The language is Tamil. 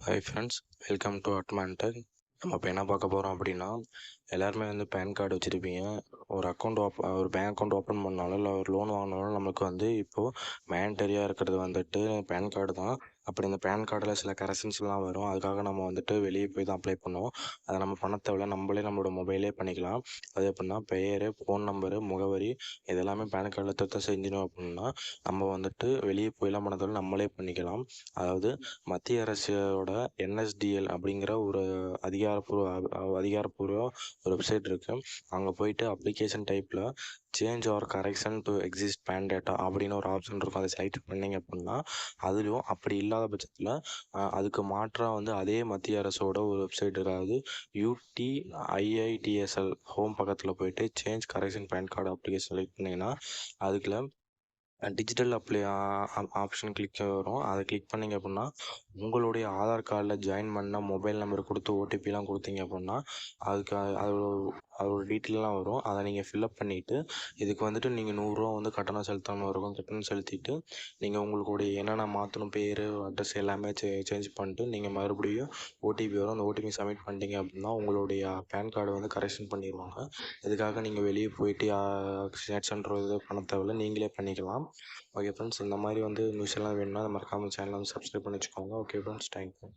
ஹாய் ஃப்ரெண்ட்ஸ் வெல்கம் டு அட்மான்டெக் நம்ம இப்போ என்ன பார்க்க போகிறோம் அப்படின்னா எல்லாருமே வந்து பேன் கார்டு வச்சுருப்பீங்க. ஒரு அக்கௌண்ட் ஓப் ஒரு பேங்க் அக்கௌண்ட் ஓப்பன் பண்ணாலும் இல்லை ஒரு லோன் வாங்கினாலும் நமக்கு வந்து இப்போது மேண்டரியாக இருக்கிறது வந்துட்டு பேன் கார்டு தான். அப்படி இந்த பேன் கார்டில் சில கரெக்ஷன்ஸ்லாம் வரும். அதுக்காக நம்ம வந்துட்டு வெளியே போய் தான் அப்ளை பண்ணுவோம். அதை நம்ம பண்ண தேவையில்ல நம்மளே நம்மளோட மொபைலே பண்ணிக்கலாம். அது எப்படின்னா பெயர் ஃபோன் நம்பரு முகவரி இதெல்லாமே பேன் கார்டில் திருத்தம் செஞ்சினோம் அப்படின்னா நம்ம வந்துட்டு வெளியே போயெல்லாம் பண்ண தேவையில்ல நம்மளே பண்ணிக்கலாம். அதாவது மத்திய அரசோட என்எஸ்டிஎல் அப்படிங்கிற ஒரு அதிகாரப்பூர்வ அதிகாரப்பூர்வ ஒரு வெப்சைட் இருக்குது அங்கே போயிட்டு அப்ளிகேஷன் டைப்பில் change or correction to exist PAN data அப்படின்னு ஒரு ஆப்ஷன் இருக்கும். அதை செலக்ட் பண்ணிங்க அப்படின்னா அதுலேயும் அப்படி இல்லாத பட்சத்தில் அதுக்கு மாற்றாக வந்து அதே மத்திய அரசோட ஒரு வெப்சைட் அதாவது யூடி ஐஐடிஎஸ்எல் ஹோம் பக்கத்தில் போயிட்டு change correction PAN card application select பண்ணிங்கன்னா அதுக்குள்ள டிஜிட்டல் அப்ளை ஆப்ஷன் கிளிக் வரும். அதை கிளிக் பண்ணீங்க அப்படின்னா உங்களுடைய ஆதார் கார்டில் ஜாயின் பண்ண மொபைல் நம்பர் கொடுத்து ஓடிபிலாம் கொடுத்தீங்க அப்படின்னா அதுக்கு அதோட அது அதோட டீட்டெயிலாம் வரும். அதை நீங்கள் ஃபில்அப் பண்ணிவிட்டு இதுக்கு வந்துட்டு நீங்கள் நூறுரூவா வந்து கட்டணம் செலுத்தாமல் இருக்கும். கட்டணம் செலுத்திட்டு நீங்கள் உங்களுடைய என்னென்ன மாற்றணும் பேர் அட்ரஸ் எல்லாமே சே சேஞ்ச் பண்ணிட்டு நீங்கள் மறுபடியும் ஓடிபி வரும். அந்த ஓடிபி சப்மிட் பண்ணிட்டீங்க அப்படின்னா உங்களுடைய பேன் கார்டு வந்து கரெக்ஷன் பண்ணிடுவாங்க இதுக்காக நீங்கள் வெளியே போயிட்டு நெட் சென்டர் இது பண்ண தேவையில்ல. நீங்களே பண்ணிக்கலாம். ஓகே ஃப்ரெண்ட்ஸ் இந்த மாதிரி வந்து நியூஸ் எல்லாம் வேணும்னா மறக்காமல் சேனலை வந்து சப்ஸ்கிரைப் பண்ணி வச்சுக்கோங்க. Okay friends thank you